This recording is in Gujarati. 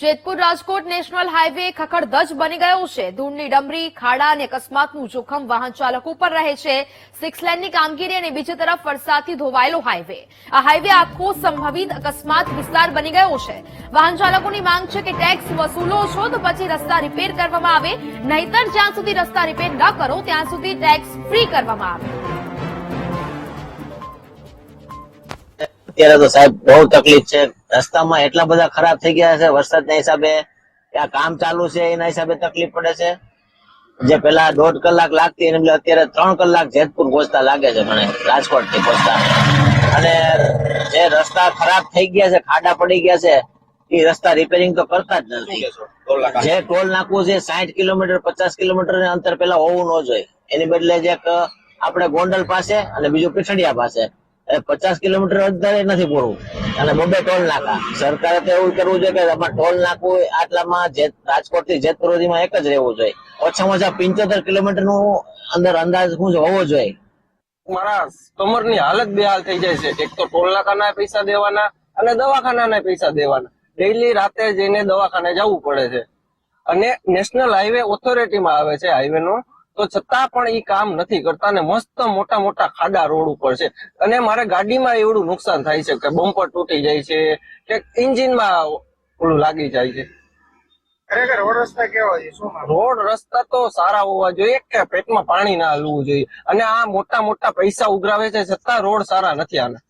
જેતપુર રાજકોટ નેશનલ હાઈવે ખખડધજ બની ગયો છે. ધૂળની ડમરી, ખાડા અને અકસ્માતનું જોખમ વાહન ચાલકો પર રહે છે. સિક્સ લેનની કામગીરી અને બીજી તરફ વરસાદથી ધોવાયેલો હાઈવે. આ હાઈવે આખો સંભવિત અકસ્માત વિસ્તાર બની ગયો છે. વાહન ચાલકોની માંગ છે કે ટેક્સ વસૂલો છો તો પછી રસ્તા રિપેર કરવામાં આવે. નહીતર જ્યાં સુધી રસ્તા રિપેર ન કરો, ત્યાં સુધી ટેક્સ ફ્રી કરવામાં આવે. અત્યારે તો સાહેબ બહુ તકલીફ છે. રસ્તામાં એટલા બધા ખરાબ થઈ ગયા છે વરસાદના હિસાબે આ કામ ચાલુ છે, એના હિસાબે તકલીફ પડે છે. જે પેલા દોઢ કલાક લાગતી એને બદલે અત્યારે ત્રણ કલાક જેતપુર પહોંચતા લાગે છે મને રાજકોટથી પહોંચતા. અને જે રસ્તા ખરાબ થઈ ગયા છે, ખાડા પડી ગયા છે, એ રસ્તા રિપેરિંગ તો કરતા જ નથી. જે ટોલ નાખવું છે સાઠ કિલોમીટર, પચાસ કિલોમીટર અંતર પેલા હોવું ન જોઈએ. એની બદલે જે આપણે ગોંડલ પાસે અને બીજું પીઠડિયા પાસે પચાસ કિલોમીટર વધારે નથી પૂરું. અને બબે ટોલ નાકા. સરકારે તો એવું કરવું જોઈએ કે આમાં ટોલ હોય આટલામાં જે- રાજકોટથી જેતપુર સુધીમાં એક જ રહેવું જોઈએ. ઓછામાં ઓછા પંચોતેર કિલોમીટરનું અંદર અંદાજ હું હોવો જોઈએ. મારા કમરની હાલત બેહાલ થઈ જાય છે. એક તો ટોલ નાકાના પૈસા દેવાના અને દવાખાનાના પૈસા દેવાના. ડેઈલી રાતે જઈને દવાખાને જવું પડે છે. અને નેશનલ હાઈવે ઓથોરિટીમાં આવે છે હાઈવે નો તો છતાં પણ ઈ કામ નથી કરતા ને મસ્ત મોટા મોટા ખાડા રોડ ઉપર છે. અને મારે ગાડીમાં એવડું નુકસાન થાય છે કે બમ્પર તૂટી જાય છે કે એન્જિનમાં ઓલું લાગી જાય છે. ખરેખર રોડ રસ્તા કેવા છે? શું રોડ રસ્તા તો સારા હોવા જોઈએ કે પેટમાં પાણી ના હલવું જોઈએ. અને આ મોટા મોટા પૈસા ઉઘરાવે છે છતાં રોડ સારા નથી આના.